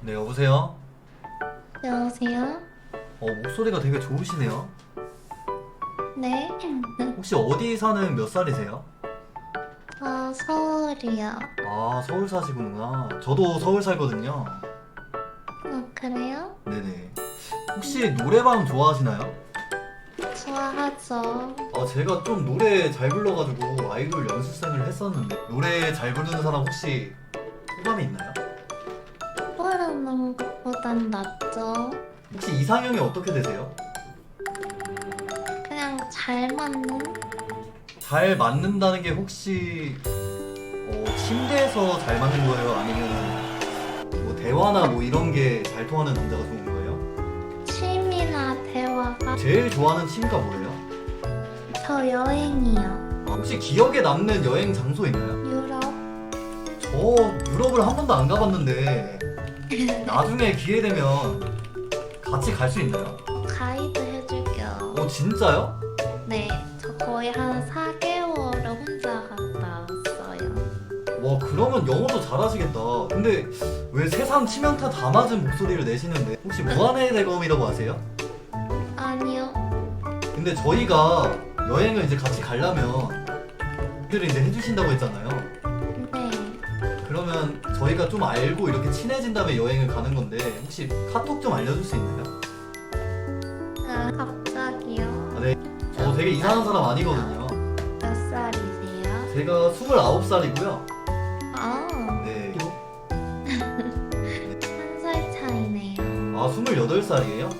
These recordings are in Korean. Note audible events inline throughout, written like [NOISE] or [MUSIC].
네, 여보세요? 여보세요? 어, 목소리가 되게 좋으시네요. 네? 혹시 어디 사는 몇 살이세요? 어, 서울이요. 아, 서울 사시구나. 저도 서울 살거든요. 어, 그래요? 네네. 혹시 노래방 좋아하시나요? 좋아하죠. 아, 제가 좀 노래 잘 불러가지고 아이돌 연습생을 했었는데 노래 잘 부르는 사람 혹시 호감이 있나요? 부르는 것보단 낫죠. 혹시 이상형이 어떻게 되세요? 그냥 잘 맞는? 잘 맞는다는 게 혹시 어, 침대에서 잘 맞는 거예요? 아니면 뭐 대화나 뭐 이런 게 잘 통하는 남자가 좋은 거예요? 취미나 대화가? 제일 좋아하는 취미가 뭐예요? 저 여행이요. 아, 혹시 기억에 남는 여행 장소 있나요? 유럽? 저 유럽을 한 번도 안 가봤는데 나중에 기회 되면 같이 갈 수 있나요? 가이드 해줄게요. 어 진짜요? 네, 저 거의 한 4개월을 혼자 갔다 왔어요. 와 그러면 영어도 잘하시겠다. 근데 왜 세상 치명타 다 맞은 목소리를 내시는데 혹시 무한의 대검이라고 아세요? 아니요. 근데 저희가 여행을 이제 같이 가려면 들을 이제 해주신다고 했잖아요. 네. 그러면 저희가 좀 알고 이렇게 친해진 다음에 여행을 가는 건데 혹시 카톡 좀 알려줄 수 있나요? 아, 갑자기요? 아, 네. 저 되게 이상한 사람 아니거든요. 몇 살이세요? 제가 29살이고요. 아, [LAUGHS] 네. 한 살 차이네요. 아 28살이에요?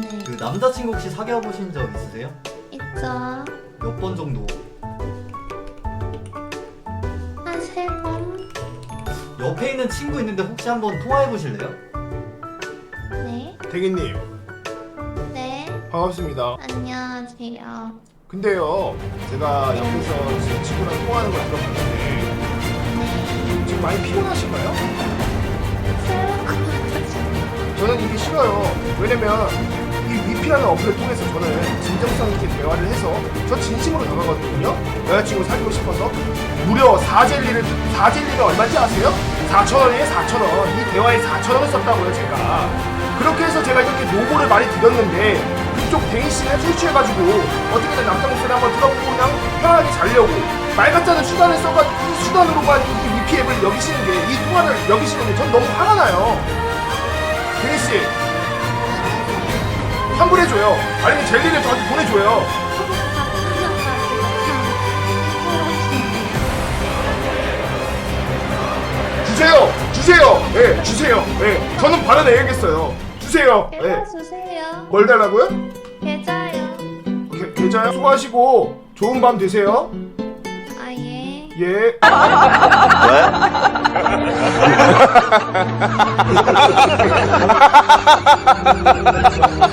네. 그 남자친구 혹시 사귀어 보신 적 있으세요? 있죠. 몇 번 정도? 옆에 있는 친구 있는데 혹시 한번 통화해 보실래요? 네. 대기님 네. 반갑습니다. 안녕하세요. 근데요 제가 옆에서 지금 친구랑 통화하는 걸 들어봤는데 네. 지금 많이 피곤하신가요? 새로운 것 같아요. 저는 이게 싫어요. 왜냐면 이 위피라는 어플을 통해서 저는 진정성 있게 대화를 해서 저 진심으로 나가거든요. 여자친구 사귀고 싶어서 무려 4젤리를 4젤리가 얼마인지 아세요? 4,000원이에요 4,000원. 이 대화에 4,000원을 썼다고요 제가. 그렇게 해서 제가 이렇게 노고를 많이 드렸는데 그쪽 씨가 술 취해가지고 어떻게든 남자 목소리 한번 들어보고 그냥 편하게 자려고 말 않은 수단을 써가지고 이 수단으로만 이 위피 앱을 여기시는 게 이 통화를 여기시는 게 전 너무 화가 나요. 댕이 씨 환불해줘요. 아니면 젤리를 저한테 보내줘요. 주세요. 주세요. 예, 주세요. 예, 저는 받아내야겠어요. 주세요. 예. 계좌 주세요. 뭘 달라고요? 계좌요. 계, 계좌요? 수고하시고 좋은 밤 되세요. 아, 예. 예. [LAUGHS]